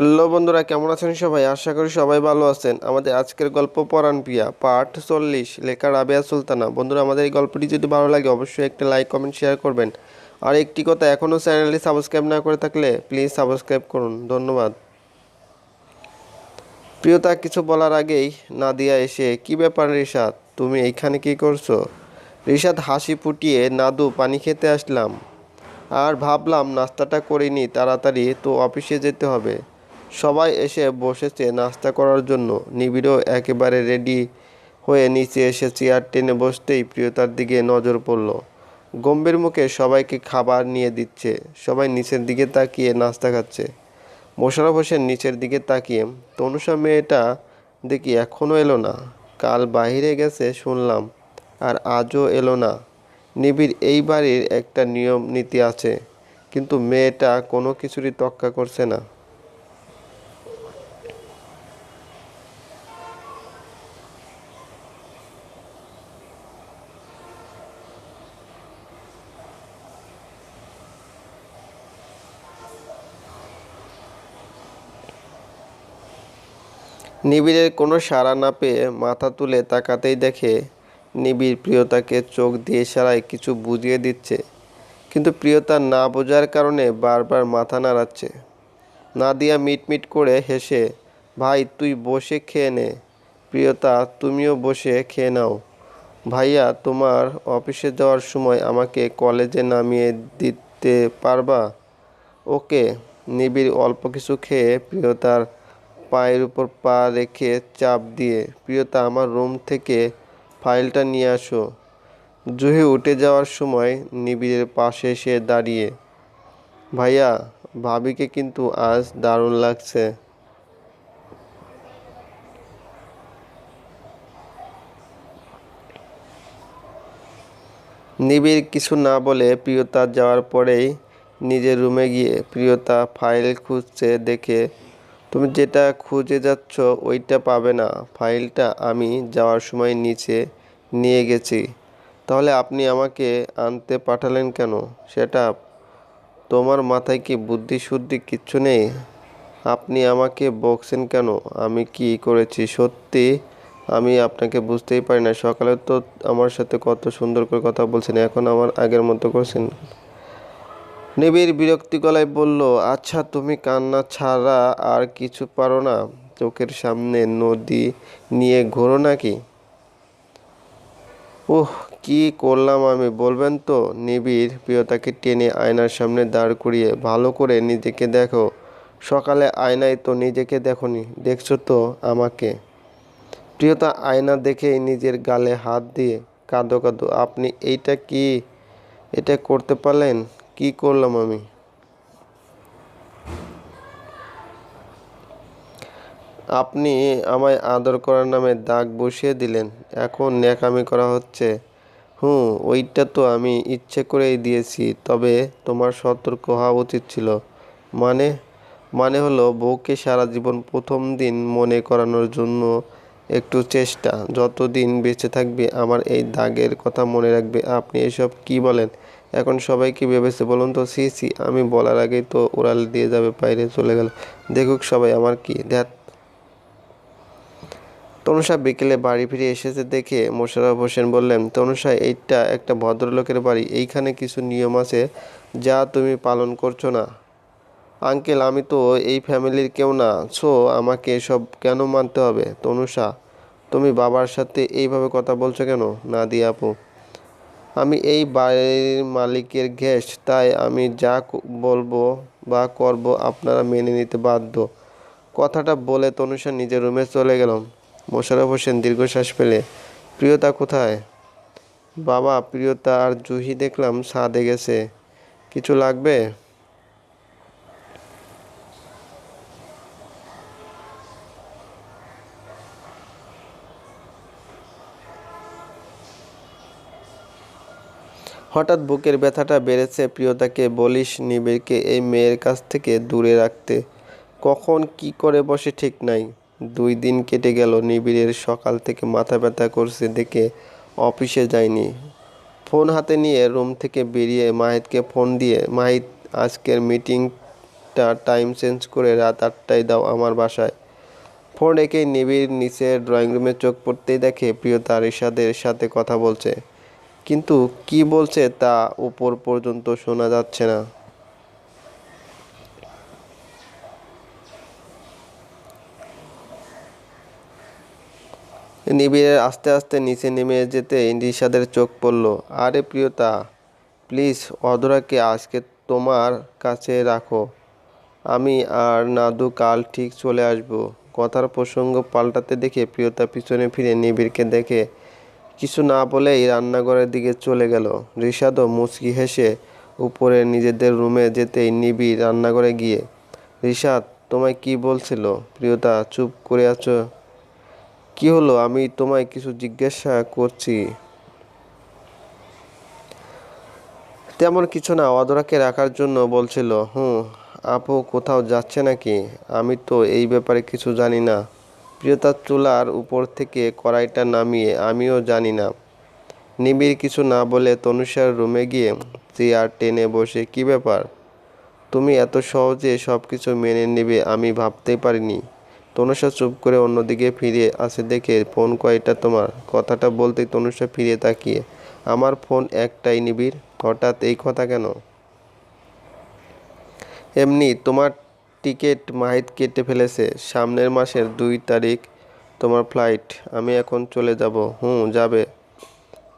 Hello বন্ধুরা, কেমন আছেন সবাই? আশা করি সবাই ভালো আছেন। আমাদের আজকের গল্প পরাণ পিয়া পার্ট চল্লিশ, লেখা রাবেয়া সুলতানা। বন্ধুরা, আমাদের এই গল্পটি যদি ভালো লাগে, অবশ্যই একটা লাইক, কমেন্ট, শেয়ার করবেন। আর একটি কথা এখনও চ্যানেলটি সাবস্ক্রাইব না করে থাকলে প্লিজ সাবস্ক্রাইব করুন। ধন্যবাদ। প্রিয়তা, কিছু বলার আগেই নাদিয়া এসে, কি ব্যাপার রিশাদ? তুমি এইখানে কি করছ? রিশাদ হাসি ফুটিয়ে, নাদু, পানি খেতে আসলাম। আর ভাবলাম, নাস্তাটা করিনি, তাড়াতাড়ি তো অফিসে যেতে হবে। সবাই এসে বসেছে নাস্তা করার জন্য। নিবিড়ও একেবারে রেডি হয়ে নিচে এসে চেয়ার টেনে বসতেই প্রিয়তার দিকে নজর পড়ল। গম্ভীর মুখে সবাইকে খাবার নিয়ে দিচ্ছে। সবাই নিচের দিকে তাকিয়ে নাস্তা খাচ্ছে। মোশারফ হোসেন নিচের দিকে তাকিয়ে, তনুষা, মেয়েটা দেখি এখনও এলো না। কাল বাইরে গেছে শুনলাম, আর আজও এলো না। নিবিড় এই বাড়ির একটা নিয়ম নীতি আছে, কিন্তু মেয়েটা কোনো কিছুরই তক্কা করছে না। নিবিড়ের কোনো সাড়া না পেয়ে মাথা তুলে তাকাতেই দেখে নিবিড় প্রিয়তাকে চোখ দিয়ে সারায় কিছু বুঝিয়ে দিচ্ছে। কিন্তু প্রিয়তা না বোঝার কারণে বারবার মাথা নাড়াচ্ছে। নাদিয়া মিটমিট করে হেসে, ভাই, তুই বসে খেয়ে নে। প্রিয়তা, তুমিও বসে খেয়ে নাও। ভাইয়া, তোমার অফিসে যাওয়ার সময় আমাকে কলেজে নামিয়ে দিতে পারবা? ওকে। নিবিড় অল্প কিছু খেয়ে প্রিয়তার পায়ের উপর পা রেখে চাপ দিয়ে, প্রিয়তা, আমার রুম থেকে ফাইলটা নিয়ে আসো। জুহি উঠে যাওয়ার সময় নিবিড়ের পাশে এসে দাঁড়িয়ে, ভাইয়া, ভাবিকে কিন্তু আজ দারুণ লাগছে। নিবিড় কিছু না বলে প্রিয়তা যাওয়ার পরেই নিজের রুমে গিয়ে প্রিয়তা ফাইল খুঁজছে দেখে তুমি যেটা খুঁজে যাচ্ছ, ওইটা পাবে না। ফাইলটা আমি যাওয়ার সময় নিচে নিয়ে গেছি। তাহলে আপনি আমাকে আনতে পাঠালেন কেন? সেটা তোমার মাথায় কি বুদ্ধি শুদ্ধি কিচ্ছু নেই? আপনি আমাকে বকছেন কেন? আমি কি করেছি? সত্যি আমি আপনাকে বুঝতেই পারি না। সকালে তো আমার সাথে কত সুন্দর করে কথা বলছেন। এখন আমার আগের মতো করছেন। নিবিড় বিরক্তি গলায় বলল আচ্ছা তুমি কান্না ছাড়া আর কিছু পারো না? চোখের সামনে নদী নিয়ে ঘোরো নাকি? ওহ কি করলাম আমি, বলবেন তো? নিবিড় প্রিয়তাকে টেনে আয়নার সামনে দাঁড় করিয়ে, ভালো করে নিজেকে দেখো। সকালে আয়নায় তো নিজেকে দেখনি, দেখছ তো আমাকে? প্রিয়তা আয়না দেখেই নিজের গালে হাত দিয়ে কাঁদো কাঁদো, আপনি এইটা কি? এটা করতে পারলেন? কি করলাম আমি? আপনি আমায় আদর করার নামে দাগ বসিয়ে দিলেন। এখন ন্যাকামি করা হচ্ছে। হুম, ওইটা তো আমি ইচ্ছে করেই দিয়েছি, তবে তোমার সতর্ক হওয়া উচিত ছিল। মানে মানে হলো বউকে সারা জীবন প্রথম দিন মনে করানোর জন্য একটু চেষ্টা। যতদিন বেঁচে থাকবে আমার এই দাগের কথা মনে রাখবে। আপনি এসব কি বলেন? এখন সবাই কি ভেবেছে বলুন তো সি সি আমি বলার আগেই তো ওরাল দিয়ে যাবে, বাইরে চলে গেল। দেখুক সবাই আমার কি ধ্যাত তনুষা বিকেলে বাড়ি ফিরে এসেছে দেখে মোশাররফ হোসেন বললেন, তনুষা, এইটা একটা ভদ্রলোকের বাড়ি, এইখানে কিছু নিয়ম আছে যা তুমি পালন করছ না। আঙ্কেল, আমি তো এই ফ্যামিলির কেউ না, সো আমাকে এসব কেন মানতে হবে? তনুষা, তুমি বাবার সাথে এইভাবে কথা বলছো কেন? না দিয়ে আপু। আমি এই বাড়ির মালিকের গেস্ট তাই আমি যা বলব বা করব আপনারা মেনে নিতে বাধ্য। কথাটা বলে তনুষা নিজের রুমে চলে গেলাম মোশারফ হোসেন দীর্ঘশ্বাস পেলে প্রিয়তা কোথায়? বাবা, প্রিয়তা আর জুহি দেখলাম সাদে গেছে। কিছু লাগবে? হঠাৎ বুকের ব্যথাটা বেড়েছে প্রিয়তাকে বলিস নিবিড়কে এই মেয়ের কাছ থেকে দূরে রাখতে। কখন কি করে বসে ঠিক নাই। দুই দিন কেটে গেল, নিবিড়ের সকাল থেকে মাথা ব্যথা করছে দেখে অফিসে যায়নি। ফোন হাতে নিয়ে রুম থেকে বেরিয়ে মাহিতকে ফোন দিয়ে, মাহিত, আজকের মিটিংটা টাইম চেঞ্জ করে রাত আটটায় দাও আমার বাসায়। ফোন রেখে নিবিড় নিচের ড্রয়িং রুমে চোখ পড়তেই দেখে প্রিয়তা রিশাদের সাথে কথা বলছে। কিন্তু কি বলছে তা উপর পর্যন্ত শোনা যাচ্ছে না। নিবিড়ের আস্তে আস্তে নিচে নেমে যেতে রিশাদের চোখ পড়ল। আরে প্রিয়তা প্লিজ অধরাকে আজকে তোমার কাছে রাখো। আমি আর নাদু কাল ঠিক চলে আসব। কথার প্রসঙ্গ পাল্টাতে দেখে প্রিয়তা পিছনে ফিরে নিবিড়কে দেখে কিছু না বলেই রান্নাঘরের দিকে চলে গেল। রিশাদও মুচকি হেসে উপরে নিজেদের রুমে যেতেই নিবি রান্নাঘরে গিয়ে, রিশাদ, তোমায় কি বলছিল? প্রিয়তা, চুপ করে আছো? কি হলো? আমি তোমায় কিছু জিজ্ঞাসা করছি। তেমন কিছু না অধরাকে রাখার জন্য বলছিল, হুম, আপু কোথাও যাচ্ছে নাকি? আমি তো এই ব্যাপারে কিছু জানি না। প্রিয়তার চুলার উপর থেকে কড়াইটা নামিয়ে আমিও জানি না। নিবিড় কিছু না বলে তনুষার রুমে গিয়ে চেয়ার টেনে বসে, কি ব্যাপার? তুমি এত সহজে সব কিছু মেনে নেবে আমি ভাবতেই পারিনি। তনুষা চুপ করে অন্যদিকে ফিরে আসে দেখে, ফোন কয়টা তোমার? কথাটা বলতেই তনুষা ফিরে তাকিয়ে, আমার ফোন একটাই নিবিড়, হঠাৎ এই কথা কেন? এমনি তোমার টিকিট মাহিত কেটে ফেলেছে। সামনের মাসের দুই তারিখ তোমার ফ্লাইট। আমি এখন চলে যাব। হুম, যাবে।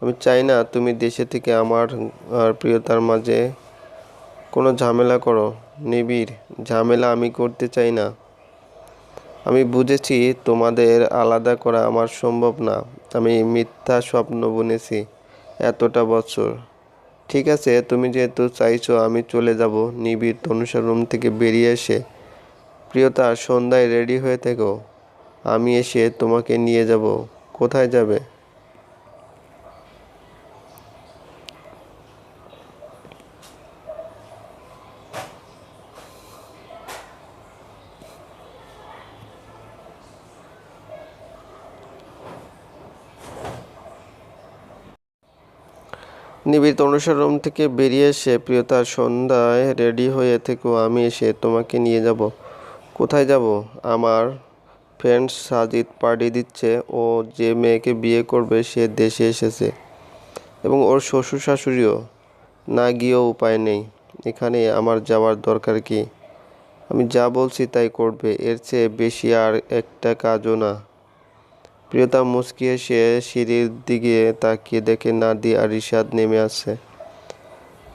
আমি চাই না তুমি দেশে থেকে আমার আর প্রিয়তার মাঝে কোনো ঝামেলা করো। নিবিড়, ঝামেলা আমি করতে চাই না। আমি বুঝেছি তোমাদের আলাদা করা আমার সম্ভব না। আমি মিথ্যা স্বপ্ন বুনেছি এতটা বছর। ঠিক আছে, তুমি যেহেতু চাইছো আমি চলে যাব। নিবিড় তনুষার রুম থেকে বেরিয়ে এসে। প্রিয়তা, সন্ধ্যায় রেডি হয়ে থেকো। আমি এসে তোমাকে নিয়ে যাব। কোথায় যাবে? নিবিড় রুম থেকে বেরিয়ে এসে প্রিয়তা সন্ধ্যায় রেডি হয়ে থেকো, আমি এসে তোমাকে নিয়ে যাব। কোথায় যাব? আমার ফ্রেন্ড সাজিদ পার্টি দিচ্ছে, ও যে মেয়েকে বিয়ে করবে সে দেশে এসেছে। এবং ওর শ্বশুর শাশুড়িও। না গিয়েও উপায় নেই। এখানে আমার যাওয়ার দরকার কি? আমি যা বলছি তাই করবে, এর চেয়ে বেশি আর একটা কাজও না। প্রিয়তা মুচকি এসে সিঁড়ির দিকে তাকিয়ে দেখে নাদি আর রিশাদ নেমে আসছে।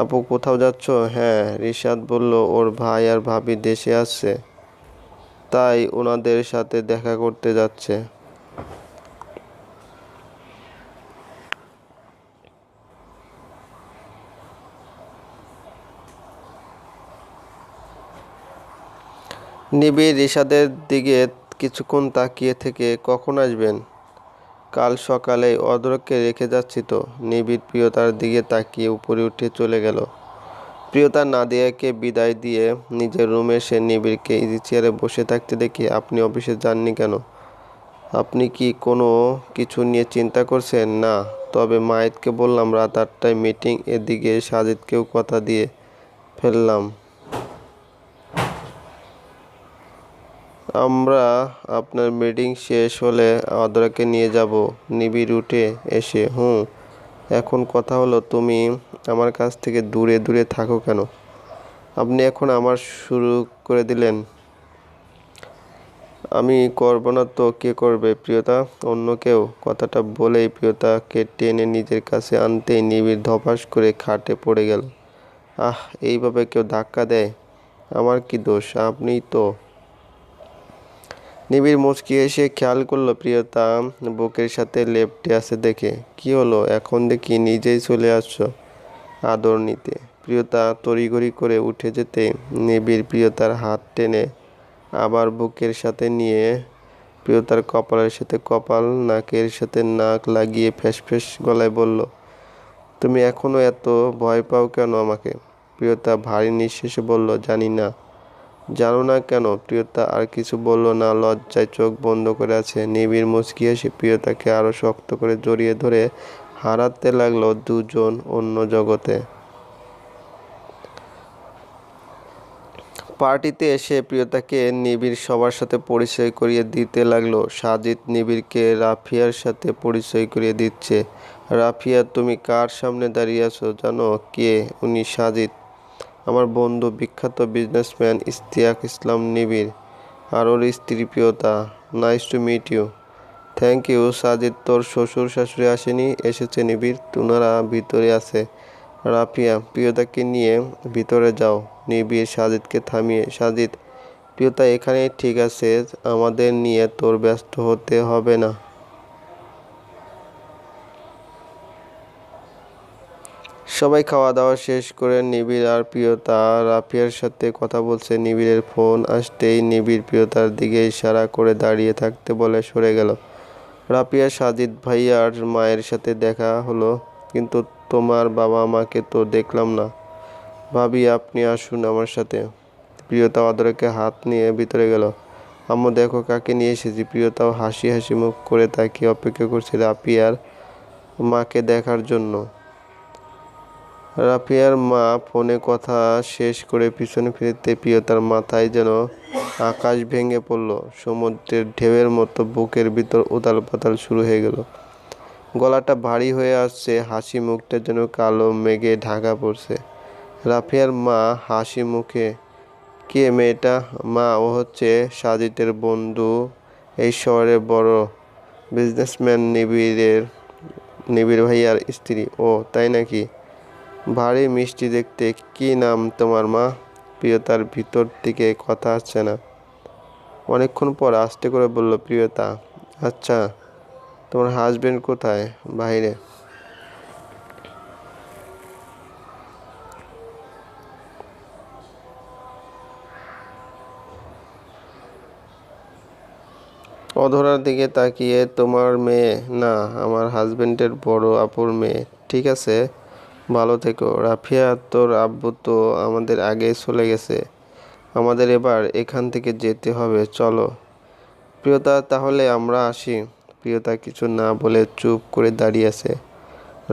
আপু, কোথাও যাচ্ছ? হ্যাঁ রিশাদ বলল, ওর ভাই আর ভাবি দেশে আসছে, তাই ওনাদের সাথে দেখা করতে যাচ্ছে। নিবিড় রিশাদের দিকে কিছুক্ষণ তাকিয়ে থেকে, কখন আসবেন? কাল সকালে অদরককে রেখে যাচ্ছি তো। নিবিড় প্রিয়তার দিকে তাকিয়ে উপরে উঠে চলে গেল। প্রিয়তা নাদিয়াকে বিদায় দিয়ে নিজের রুমে এসে নিবিড়কে ইজি চেয়ারে বসে থাকতে দেখে, আপনি অফিসে যাননি কেন? আপনি কি কোনো কিছু নিয়ে চিন্তা করছেন? না, তবে মায়েতকে বললাম রাত আটটায় মিটিং এদিকে সাজিদকেও কথা দিয়ে ফেললাম। আমরা আপনার মিটিং শেষ হলে আদ্রাকে নিয়ে যাব। নিবিড় উঠে এসে হুম এখন কথা হলো তুমি আমার কাছ থেকে দূরে দূরে থাকো কেন? আপনি এখন আমার শুরু করে দিলেন। আমি করব না তো কে করবে, প্রিয়তা? অন্য কেউ? কথাটা বলেই প্রিয়তাকে টেনে নিজের কাছে আনতেই নিবিড় ধপাস করে খাটে পড়ে গেল। আহ, এইভাবে কেউ ধাক্কা দেয়? আমার কি দোষ? আপনিই তো নিবিড় মুচকি এসে খেয়াল করল প্রিয়তা বুকের সাথে লেপটে আছে দেখে। কি হলো? এখন দেখি নিজেই চলে আসছো আদর নিতে। প্রিয়তা তড়িঘড়ি করে উঠে যেতে নিবিড় প্রিয়তার হাত টেনে আবার বুকের সাথে নিয়ে প্রিয়তার কপালের সাথে কপাল, নাকের সাথে নাক লাগিয়ে ফ্যাস ফ্যাস গলায় বলল, তুমি এখনও এত ভয় পাও কেন আমাকে? প্রিয়তা ভারী নিঃশ্বাসে বলল, জানি না। জানো না কেন, প্রিয়তা আর কিছু বলল না। লজ্জায় চোখ বন্ধ করে আছে। নিবিড় মুচকি এসে প্রিয়তাকে আরও শক্ত করে জড়িয়ে ধরে হারাতে লাগল দুজন অন্য জগতে। পার্টিতে এসে প্রিয়তাকে নিবিড় সবার সাথে পরিচয় করিয়ে দিতে লাগল। সাজিদ নিবিড়কে রাফিয়ার সাথে পরিচয় করিয়ে দিচ্ছে। রাফিয়া, তুমি কার সামনে দাঁড়িয়ে আছো? জানো কে? উনি সাজিদ আমার বন্ধু বিখ্যাত বিজনেসম্যান ইস্তিয়াক ইসলাম নিবিড়। আর ওর স্ত্রী Priyota nice to meet you thank you Sajid. তোর শ্বশুর শাশুড়ি আসেনি, এসেছে নিবিড়। তোনারা ভিতরে আছে। রাফিয়া, প্রিয়তাকে নিয়ে ভিতরে যাও। নিবিড় সাজিদকে থামিয়ে, সাজিদ, প্রিয়তা এখানেই ঠিক আছে, আমাদের নিয়ে তোর ব্যস্ত হতে হবে না। সবাই খাওয়া দাওয়া শেষ করে নিবিড় আর প্রিয়তা রাফিয়ার সাথে কথা বলছে। নিবিড়ের ফোন আসতেই নিবিড় প্রিয়তার দিকে ইশারা করে দাঁড়িয়ে থাকতে বলে সরে গেল। রাফিয়া, সাজিদ ভাইয়ার মায়ের সাথে দেখা হলো, কিন্তু তোমার বাবা মাকে তো দেখলাম না। ভাবি, আপনি আসুন আমার সাথে। প্রিয়তা অদরকে হাত নিয়ে ভিতরে গেল। আম্মু, দেখো কাকে নিয়ে এসেছি। প্রিয়তাও হাসি হাসি মুখ করে তাকে অপেক্ষা করছে রাফিয়ার মাকে দেখার জন্য। রাফিয়ার মা ফোনে কথা শেষ করে পিছনে ফিরতে প্রিয়তার মাথায় যেন আকাশ ভেঙে পড়ল। সমুদ্রের ঢেউয়ের মতো বুকের ভিতর উতাল পাতাল শুরু হয়ে গেল। গলাটা ভারী হয়ে আসছে, হাসি মুখটা যেন কালো মেঘে ঢাকা পড়ছে। রাফিয়ার মা হাসি মুখে, কে মেয়েটা? মা, ও হচ্ছে সাজিদের বন্ধু। এই শহরে বড় বিজনেসম্যান নিবিড়ের, নিবিড় ভাইয়ার স্ত্রী। ও, তাই নাকি? ভারী মিষ্টি দেখতে কি নাম তোমার মা? প্রিয়তার ভিতর থেকে কথা আসছে না। অনেকক্ষণ পর আস্তে করে বলল, প্রিয়তা আচ্ছা তোমার হাজবেন্ড কোথায় বাইরে অধরার দিকে তাকিয়ে, তোমার মেয়ে? না, আমার হাজবেন্ডের বড় আপুর মেয়ে, ঠিক আছে? ভালো থেকো। রাফিয়া, তোর আব্বু তো আমাদের আগেই চলে গেছে। আমাদের এবার এখান থেকে যেতে হবে, চলো। প্রিয়তা, তাহলে আমরা আসি। প্রিয়তা কিছু না বলে চুপ করে দাঁড়িয়ে আছে।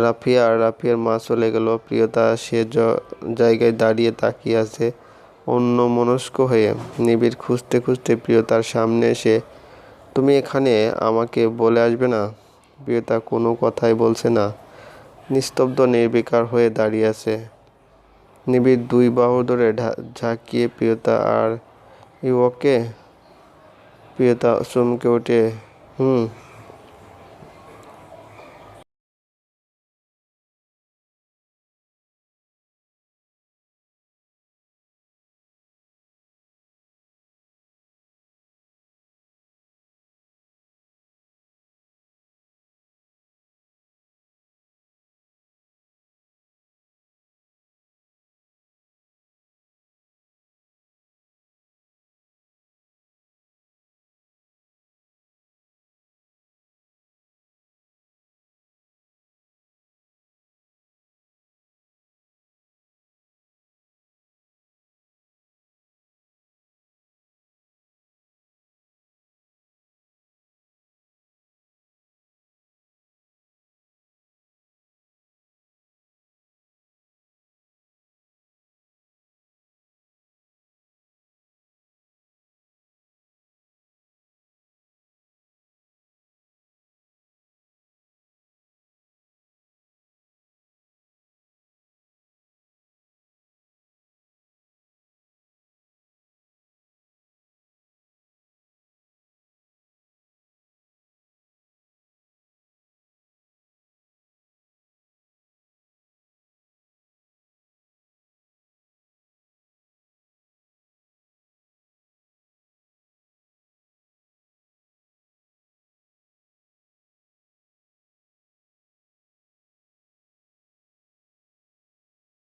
রাফিয়া আর রাফিয়ার মা চলে গেল। প্রিয়তা, সে জায়গায় দাঁড়িয়ে তাকিয়ে আছে অন্য মনস্ক হয়ে। নিবিড় খুঁজতে খুঁজতে প্রিয়তার সামনে এসে, তুমি এখানে আমাকে বলে আসবে না? প্রিয়তা কোনো কথাই বলছে না। নিস্তব্ধ নির্বিকার হয়ে দাঁড়িয়ে আছে। নিবিড় দুই বাহু ধরে ঝাঁকিয়ে প্রিয়তা আর ইউকে প্রিয়তা চমকে ওঠে। হুম।